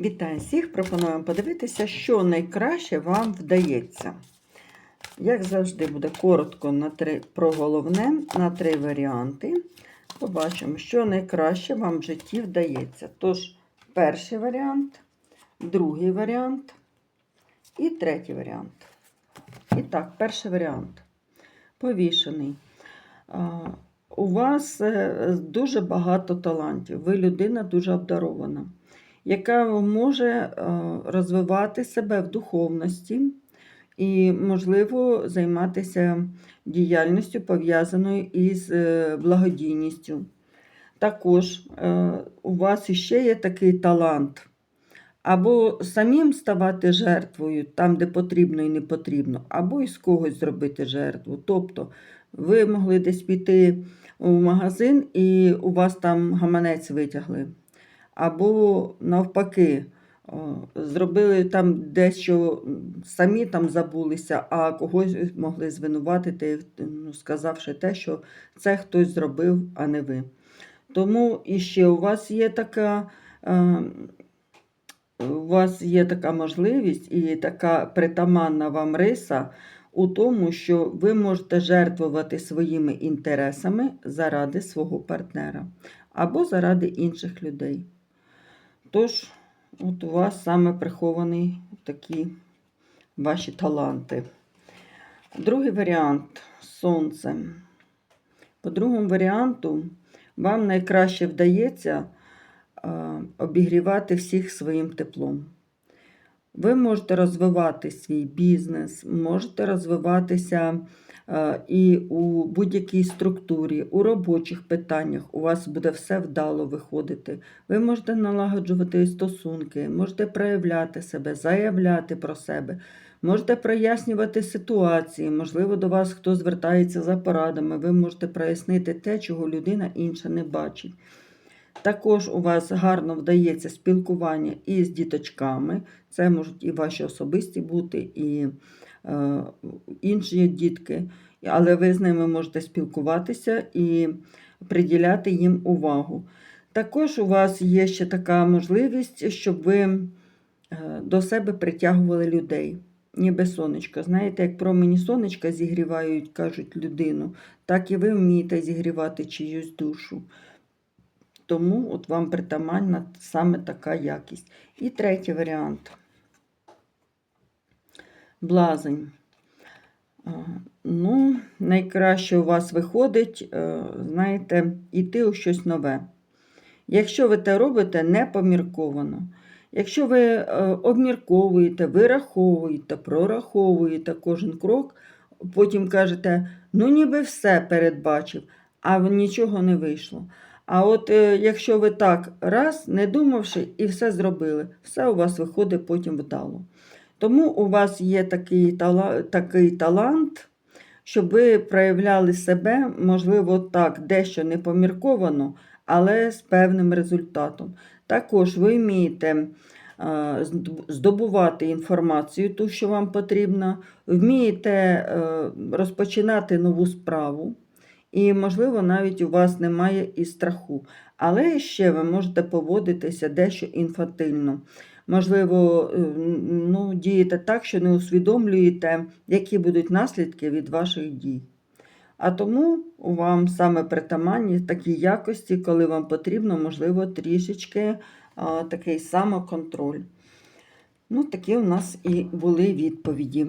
Вітаю всіх! Пропонуємо подивитися, що найкраще вам вдається. Як завжди, буде коротко на три, про головне на три варіанти. Побачимо, що найкраще вам в житті вдається. Тож, перший варіант, другий варіант і третій варіант. І так, перший варіант. Повішений. У вас е, дуже багато талантів. Ви людина дуже обдарована яка може е, розвивати себе в духовності і, можливо, займатися діяльністю, пов'язаною із е, благодійністю. Також е, у вас іще є такий талант. Або самим ставати жертвою там, де потрібно і не потрібно, або із когось зробити жертву. Тобто ви могли десь піти у магазин і у вас там гаманець витягли або навпаки, зробили там дещо самі там забулися, а когось могли звинуватити, ну, сказавши те, що це хтось зробив, а не ви. Тому іще у вас є така. Е, у вас є така можливість і така притаманна вам риса у тому, що ви можете жертвувати своїми інтересами заради свого партнера або заради інших людей. Тож, от у вас саме приховані такі ваші таланти. Другий варіант сонце. По другому варіанту, вам найкраще вдається е, обігрівати всіх своїм теплом. Ви можете розвивати свій бізнес, можете розвиватися і у будь-якій структурі, у робочих питаннях у вас буде все вдало виходити. Ви можете налагоджувати стосунки, можете проявляти себе, заявляти про себе, можете прояснювати ситуації, можливо, до вас хто звертається за порадами, ви можете прояснити те, чого людина інша не бачить. Також у вас гарно вдається спілкування із діточками, це можуть і ваші особисті бути, і Е, інші дітки, але ви з ними можете спілкуватися і приділяти їм увагу. Також у вас є ще така можливість, щоб ви е, до себе притягували людей. Ніби сонечко. Знаєте, як промені сонечка зігрівають, кажуть людину, так і ви вмієте зігрівати чиюсь душу. Тому от вам притаманна саме така якість. І третій варіант блазень. Ну, найкраще у вас виходить, е, знаєте, йти у щось нове. Якщо ви те робите непомірковано. Якщо ви е, обмірковуєте, вираховуєте, прораховуєте кожен крок, потім кажете, ну ніби все передбачив, а нічого не вийшло. А от е, якщо ви так раз, не думавши, і все зробили, все у вас виходить потім вдало. Тому у вас є такий талант, такий талант, щоб ви проявляли себе, можливо, так, дещо непомірковано, але з певним результатом. Також ви вмієте здобувати інформацію, ту, що вам потрібно, вмієте е, розпочинати нову справу. І, можливо, навіть у вас немає і страху. Але ще ви можете поводитися дещо інфантильно можливо, е, ну, дієте так, що не усвідомлюєте, які будуть наслідки від ваших дій. А тому вам саме притаманні такі якості, коли вам потрібно, можливо, трішечки а, такий самоконтроль. Ну, такі у нас і були відповіді.